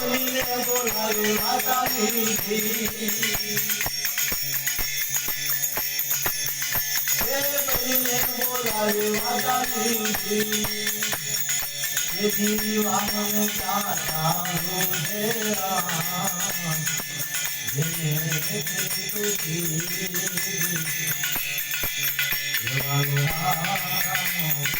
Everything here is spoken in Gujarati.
ધૂળે દીધી તેને અવિસર પદને દેવ્યા જેને કીધું દેવાલો હાથાનો કંગારી દેવાલો ભૂખાનો